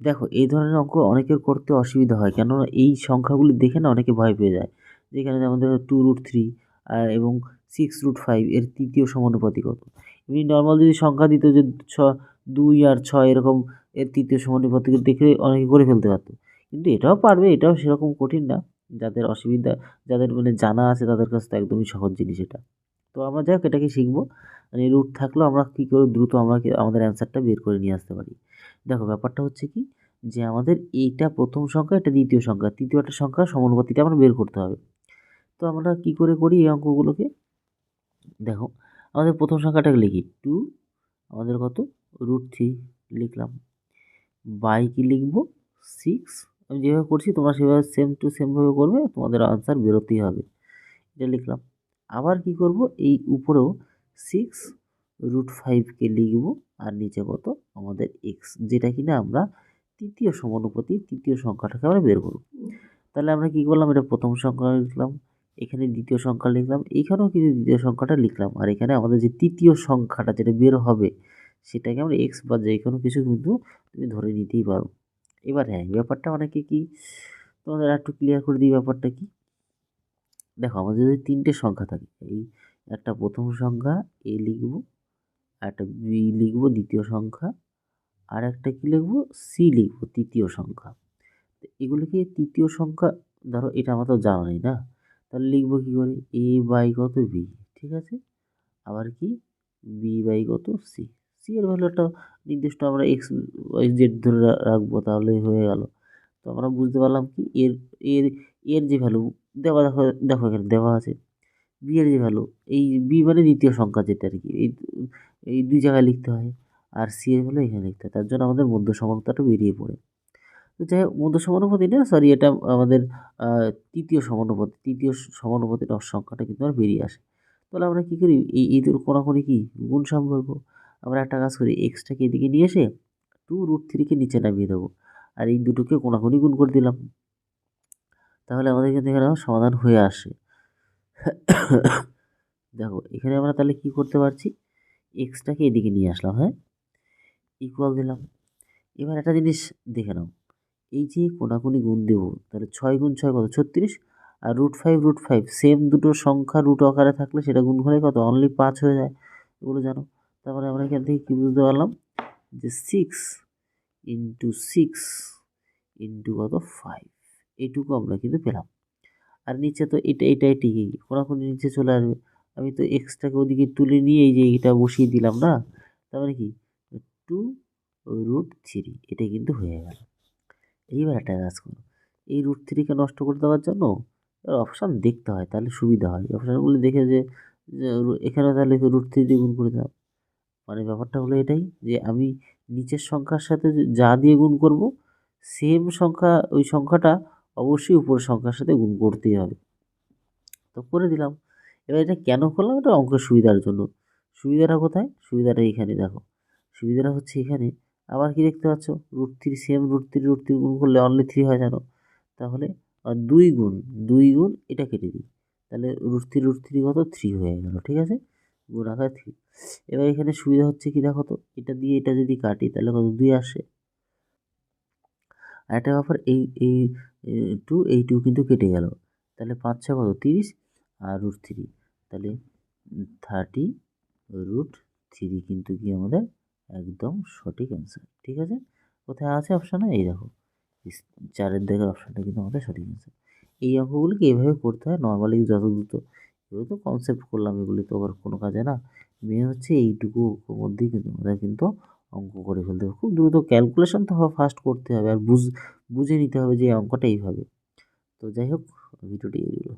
দেখো, এই ধরনের অঙ্ক অনেকের করতে অসুবিধা হয়। কেননা এই সংখ্যাগুলি দেখে না অনেকে ভয় পেয়ে যায়। যেখানে যেমন দেখো টু রুট থ্রি এবং সিক্স রুট ফাইভ এর তৃতীয় সমানুপাতি কত এমনি নর্মাল যদি সংখ্যা দিত যে ছ, দুই আর ছয় এরকম এর তৃতীয় সমানুপাতিক দেখে অনেকে করে ফেলতে পারতো। কিন্তু এটাও পারবে, এটাও সেরকম কঠিন না। যাদের অসুবিধা, যাদের মানে জানা আছে তাদের কাছে তো একদমই সহজ জিনিস এটা। তো আমরা যাই হোক, এটাকে শিখব। মানে রুট থাকলেও আমরা কী করে দ্রুত আমরা আমাদের অ্যান্সারটা বের করে নিয়ে আসতে পারি? দেখো ব্যাপারটা হচ্ছে কি, যে আমাদের এইটা প্রথম সংখ্যা, এটা দ্বিতীয় সংখ্যা। তৃতীয় একটা সংখ্যা সমানুপাতিটা আমরা বের করতে হবে। তো আমরা কি করে করি এই অঙ্কগুলোকে? দেখো, আমাদের প্রথম সংখ্যাটাকে লিখি। টু আমাদের কত? রুট থ্রি লিখলাম। বাই কি লিখব? সিক্স আমি যেভাবে করছি, তোমরা সেভাবে সেম টু সেমভাবে করবে, তোমাদের আনসার বেরোতেই হবে। এটা লিখলাম। আবার কি করব? এই উপরেও সিক্স রুট ফাইভকে লিখব আর নিচে কত? আমাদের এক্স যেটা কিনা আমরা তৃতীয় সমানুপাতি তৃতীয় সংখ্যাটাকে আমরা বের করব। তাহলে আমরা কী করলাম? এটা প্রথম সংখ্যা লিখলাম, এখানে দ্বিতীয় সংখ্যা লিখলাম এইখানেও কিন্তু দ্বিতীয় সংখ্যাটা লিখলাম। আর এখানে আমাদের যে তৃতীয় সংখ্যাটা যেটা বের হবে, সেটাকে আমরা এক্স বা যে কোনো কিছু কিন্তু তুমি ধরে নিতেই পারো। এবার হ্যাঁ ব্যাপারটা অনেকে কি, তোমাদের একটু ক্লিয়ার করে দিই ব্যাপারটা কি? দেখো, আমাদের যদি তিনটে সংখ্যা থাকে, এই একটা প্রথম সংখ্যা, এ লিখব, একটা বি লিখব, দ্বিতীয় সংখ্যা, আর একটা কী লিখব, সি লিখব, তৃতীয় সংখ্যা। এগুলিকে তৃতীয় সংখ্যা? ধরো এটা আমার তো জানা নেই না? তাহলে লিখব কী করে? এ বাই কত বি? ঠিক আছে? আবার কি? বি বাই কত? সি। সি এর ভ্যালু একটা নির্দিষ্ট আমরা এক্স ওয়াই জেড ধরে রাখব তাহলে হয়ে গেল। তো আমরা বুঝতে পারলাম কি? এর এর এর যে ভ্যালু দেওয়া দেখো দেখো এখানে দেওয়া আছে। বি এর যে ভ্যালু এই বি মানে দ্বিতীয় সংখ্যা যেটা আর কি, এই এই দুই জায়গায় লিখতে হয় আর সি এর ভ্যালু এখানে লিখতে হয়। তার জন্য আমাদের মধ্য সমানুতাটা বেরিয়ে পড়ে। তো যাই হোক, মধ্য সমানুপাতি না সরি এটা আমাদের তৃতীয় সমানুপাতি, তৃতীয় সমানুপাতির সংখ্যাটা কিন্তু আর বেরিয়ে আসে। তাহলে আমরা কী করি? এই এই দুটো কোনাকুনি কি? গুণ সম্পর্ক। আমরা একটা কাজ করি এক্সটাকে এদিকে নিয়ে এসে টু রুট থ্রিকে নিচে নামিয়ে দেবো। আর এই দুটোকে কোনাকুনি গুণ করে দিলাম। তাহলে আমাদের কিন্তু এখানে সমাধান হয়ে আসে। দেখো, এখানে আমরা তাহলে কি করতে পারছি? এক্সটাকে এদিকে নিয়ে আসলাম হ্যাঁ? ইকুয়াল দিলাম। এবার একটা জিনিস দেখে নাও। এই যে কোনাকুনি গুণ দেবো, তাহলে ছয় গুণ ছয় কত? ছত্রিশ। আর root five root five same দুটো সংখ্যা রুট আকারে থাকলে সেটা গুণ করে কত? অনলি পাঁচ হয়ে যায়। এগুলো জানো? তারপরে আমরা এখান থেকে কী বুঝতে পারলাম? যে সিক্স ইন্টু সিক্স ইন্টু কত? ফাইভ এইটুকু আমরা কিন্তু পেলাম। আর নিচে তো এটা, এটাই ঠিকই। কোনাকুনি নিচে চলে আসবে। আমি তো এক্সট্রাকে ওদিকে তুলে নিয়ে এই যে এটা বসিয়ে দিলাম না, তার মানে কি? টু রুট থ্রি, এটা কিন্তু হয়ে গেল। এইবার একটা কাজ করো। এই রুট থ্রিকে নষ্ট করে দেওয়ার জন্য অপশান দেখতে হয়, তাহলে সুবিধা হয়। অপশানগুলো দেখে যে এখানে তাহলে রুট থ্রি দিয়ে গুণ করে দাও। মানে ব্যাপারটা হলো এটাই যে আমি নিচের সংখ্যার সাথে যা দিয়ে গুণ করব সেম সংখ্যা, ওই সংখ্যাটা অবশ্যই উপরের সংখ্যার সাথে গুণ করতেই হবে। তো করে দিলাম। এবার এটা কেন করলাম? এটা অঙ্কের সুবিধার জন্য। সুবিধাটা কোথায়? সুবিধাটা এখানে দেখো। সুবিধাটা হচ্ছে এখানে। আবার কি দেখতে পাচ্ছ? Root three same root three root three গুণ করলে অনলি থ্রি হয় জানো? তাহলে দুই গুণ দুই গুণ এটা কেটে দিই। তাহলে রুট থ্রি রুট থ্রি কত? থ্রি হয়ে গেল, ঠিক আছে? গুণ আকার থ্রি এবার এখানে সুবিধা হচ্ছে কি দেখো তো? এটা দিয়ে এটা যদি কাটি তাহলে কত? দুই আসে। আর একটা ব্যাপার এই এই টু এই টু কিন্তু কেটে গেল। তাহলে পাঁচ, ছয় কত? তিরিশ আর রুট থ্রি তাহলে থার্টি রুট থ্রি কিন্তু কি আমাদের? একদম সঠিক অ্যান্সার ঠিক আছে? কোথায় আছে অপশানে এই দেখো। চারের দিকের অপশানটা কিন্তু আমাদের সঠিক অ্যান্সার এই অঙ্কগুলিকে এভাবে করতে হয়? নর্মালি যত দ্রুত এগুলো তো কনসেপ্ট করলাম, এগুলি তো আবার কোনো কাজে না। মেন হচ্ছে এইটুকু মধ্যেই কিন্তু আমাদের কিন্তু অঙ্ক করে ফেলতে হবে। খুব দ্রুত ক্যালকুলেশন তো ফার্স্ট করতে হবে আর বুঝ, বুঝে নিতে হবে যে অঙ্কটা এইভাবে। তো যাই হোক ভিডিওটি এড়িয়ে